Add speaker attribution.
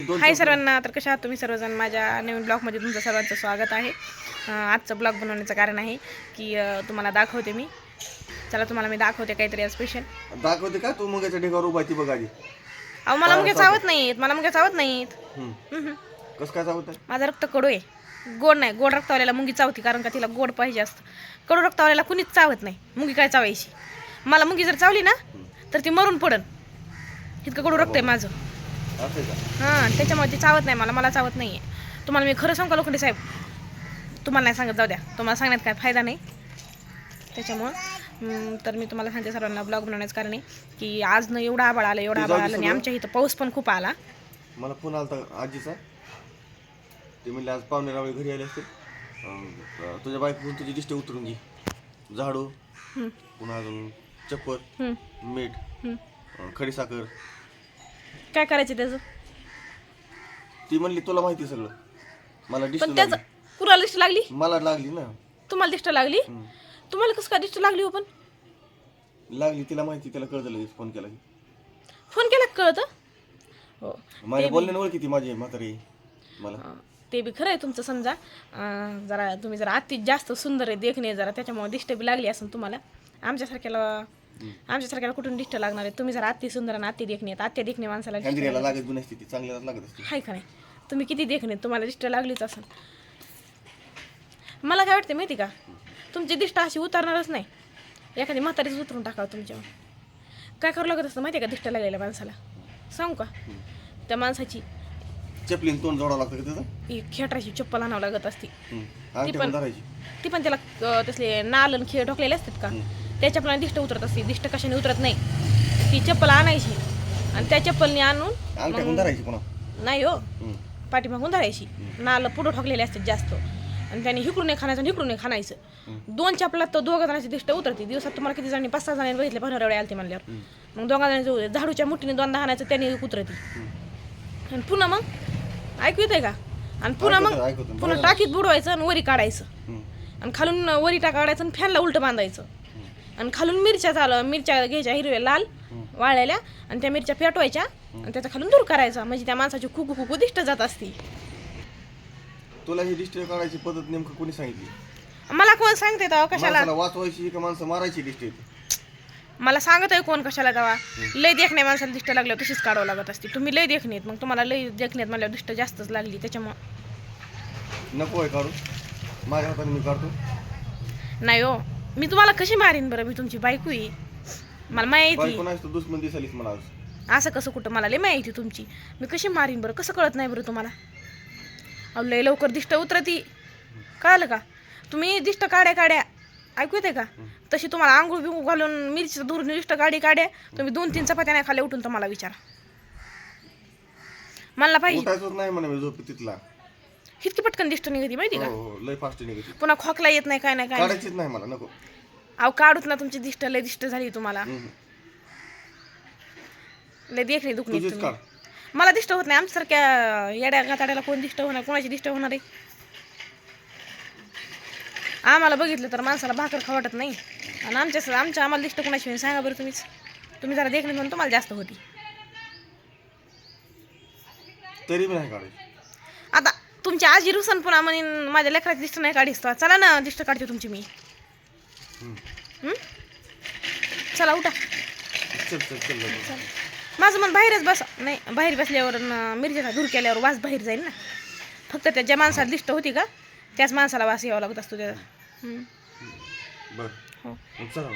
Speaker 1: हाय सर्वांना तर कशा आहात तुम्ही सर्वजण? माझ्या नवीन ब्लॉगमध्ये तुमचं सर्वांचं स्वागत आहे. आजचं ब्लॉग बनवण्याचं कारण आहे की तुम्हाला दाखवते मी. चला तुम्हाला मी दाखवते काहीतरी स्पेशल
Speaker 2: दाखवते का? तू मुगाच्या ढेगावर उभा ती बघ
Speaker 1: अहो मला मुगे चावत नाहीत मला मुगे चावत नाहीत.
Speaker 2: कसं काय चावत
Speaker 1: माझं रक्त कडू आहे. गोड नाही गोड रक्तवाल्याला मुंगी चावती कारण का तिला गोड पाहिजे असतं. कडू रक्तवाल्याला कुणीच चावत नाही मुंगी काय चावायची? मला मुंगी जर चावली ना तर ती मरून पडन. इतकं कडू रक्त आहे माझं. हां त्याच्यामुळे ती चावत नाही मला मला चावत नाही आहे तुम्हाला मी खरं सांगू का लोखंडे साहेब? तुम्हाला नाही सांगत जाऊ द्या. तुम्हाला सांगण्यात काय फायदा नाही. त्याच्यामुळं तर मी तुम्हाला सांगते सर्वांना ब्लॉग बनवण्याचं कारण आहे की आज न एवढा आबाळ आला एवढा आबाळ आला आणि. आमच्या इथं पाऊस पण खूप आला.
Speaker 2: मला फोन आलता आजीचा ते म्हणले आज पाहुणे रावळे घरी आले असतील. अं, तुझ्या बायकोकडून तुझी दिष्ट उतरून घे. झाडू पुन्हा अजून चप्पल मीठ खडीसाखर
Speaker 1: काय करायचं त्याचं?
Speaker 2: ती म्हणली तुला माहिती सगळं. मला दिष्ट
Speaker 1: पण त्याचं
Speaker 2: लागली
Speaker 1: कुणाला दिष्ट लागली?
Speaker 2: मला लागली ना.
Speaker 1: तुम्हाला दिष्ट लागली. तुम्हाला कसं काय दिष्ट लागली हो पण?
Speaker 2: लागली तिला माहिती तिला कळतं लगेच फोन केला की.
Speaker 1: फोन केला का कळतं? हो.
Speaker 2: माझ्या बोलण्यानं ओळखी ती माझी म्हातारी. मला.
Speaker 1: अं, ते बी खरं आहे तुमचं समजा. अं, जरा तुम्ही जरा अति जास्त सुंदर आहे देखणे जरा त्याच्यामुळे दिष्ट बी लागली असेल तुम्हाला. आमच्यासारख्याला आमच्यासारख्याला कुठून दिष्ट लागणार आहे? तुम्ही जरा अति सुंदर आणि अति देखणे अति देखणे माणसाला
Speaker 2: लागत ती चांगल्याला लागत असते.
Speaker 1: हाय का नाही? तुम्ही किती देखणे तुम्हाला दिष्ट लागलीच असेल. मला काय वाटते माहिती का? तुमची दिष्ट अशी उतरणारच नाही. एखादी म्हातारीच उतरून टाकावं तुमच्यावर. काय करावं लागत असतं माहिती आहे का दिष्ट लागलेल्या माणसाला? सांगू का? त्या माणसाची
Speaker 2: चपलीन तोंड जोडावं लागतं का त्याचं?
Speaker 1: एक खेटाची चप्पल आणावं लागत असती.
Speaker 2: हम्म. अंगठी पण धरायची.
Speaker 1: ती पण त्याला अं, तसले नाल आणि खेळ ठोकलेले असतात का? त्या चप्पलाने दिष्ट उतरत असते दिष्ट कशाने उतरत नाही. ती चप्पल आणायची. आणि त्या चप्पलने आणून नाही हो. पाठीमागून धरायची. नाल पुढं ठोकलेले असतात जास्त. आणि त्याने हिकडून नाही खाणायचं आणि हिकडून नाही खाणायचं. दोन चपलात तर दोघं जणांची दिष्ट उतरते. दिवसात तुम्हाला किती जणांनी पाच सहा जणांनी बघितले एवढे आलते म्हणल्यावर. मग दोघा जणांचे झाडूच्या मुठीने दोनदा हाणायचं त्याने उतरते. आणि पुन्हा मग ऐकू येते का? आणि पुन्हा मग. पुन्हा टाकीत बुडवायचं आणि वरी काढायचं. आणि खालून वरी टाका काढायचं आणि फॅनला उलटं बांधायचं. आणि खालून मिरच्या झालं मिरच्या घ्यायच्या हिरव्या लाल वाळलेल्या आणि त्या मिरच्या पेटवायच्या आणि त्याचा खालून दूर करायचा. म्हणजे त्या माणसाची खुकू खुकू दिष्ट जात असती.
Speaker 2: तुला ही डिस्ट्री काढायची पद्धत नेमकं कोणी सांगितली?
Speaker 1: मला कोण सांगते तेव्हा कशाला?
Speaker 2: माणसाला वाचवायची का? माणसं मारायची डिस्ट्री
Speaker 1: मला सांगत आहे कोण कशाला तेव्हा? लय देखणे माणसाला दिष्ट लागल्यावर तशीच काढावं लागत असते. तुम्ही लय देखणेत मग तुम्हाला लय देखणेत म्हणल्यावर दिष्ट जास्तच लागली. त्याच्यामुळं
Speaker 2: नको आहे काढू माझ्या हाताने मी काढतो.
Speaker 1: नाही हो. मी तुम्हाला कशी मारीन बरं? मी तुमची बायको आहे. मला माहिती
Speaker 2: बायको दुश्मन दिसालीस मला आज.
Speaker 1: असं कसं कुठं? मला लय माहिती तुमची. मी कशी मारीन बरं? कसं कळत नाही बरं तुम्हाला? अहो लय लवकर दिष्ट उतरती. कळलं का? तुम्ही दिष्ट काड्या काड्या. ऐकू येते का? तशी तुम्हाला आंघोळ बिंगू घालून मिरचीचं दूर दिष्ट गाडी काड्या. तुम्ही दोन तीन चपात्या नाही खाल्ल्या उठून तुम्हाला विचारा. मला पाहिजे.
Speaker 2: नाही म्हणा मी झोप तिथला.
Speaker 1: इतकी पटकन दिष्ट निघती माहिती
Speaker 2: हो
Speaker 1: का?
Speaker 2: हो लय फास्ट निघायची
Speaker 1: पुन्हा खोकला येत नाही काय नाही काय नाही.
Speaker 2: काढायचीच नाही मला नको.
Speaker 1: अहो काढूत ना तुमची दिष्ट लय दिष्ट झाली तुम्हाला.
Speaker 2: हम्म.
Speaker 1: लय देखणी दुखणी
Speaker 2: तुझीच
Speaker 1: तुम्ही.
Speaker 2: काढ.
Speaker 1: मला दिष्ट होत नाही आमच्यासारख्या येड्या गाताड्याला कोण दिष्ट होणार कोणाची दिष्ट होणार आहे? आम्हाला बघितलं तर माणसाला भाकर खाऊ वाटत नाही. आणि आमच्या आमच्या आम्हाला दिष्ट कोणाची होईल सांगा बरं तुम्हीच. तुम्ही जरा देखणे म्हणून तुम्हाला जास्त होती.
Speaker 2: तरी मी नाही काढायची.
Speaker 1: आता तुमची आजी रुसन पुन्हा म्हणून माझ्या लेकराची दिष्ट नाही काढीस तो चला ना दिष्ट काढते तुमची मी. हं? चला उठा.
Speaker 2: चल चल चल लवकर.
Speaker 1: चल. माझं मन बाहेरच बस नाही बाहेर बसल्यावर न मिरच्याचा धूर केल्यावर वास बाहेर जाईल ना. फक्त त्या ज्या माणसाला दिष्ट होती का त्याच माणसाला वास यावा लागत असतो त्याचा हं.
Speaker 2: बरं.
Speaker 1: हो.
Speaker 2: मग चला.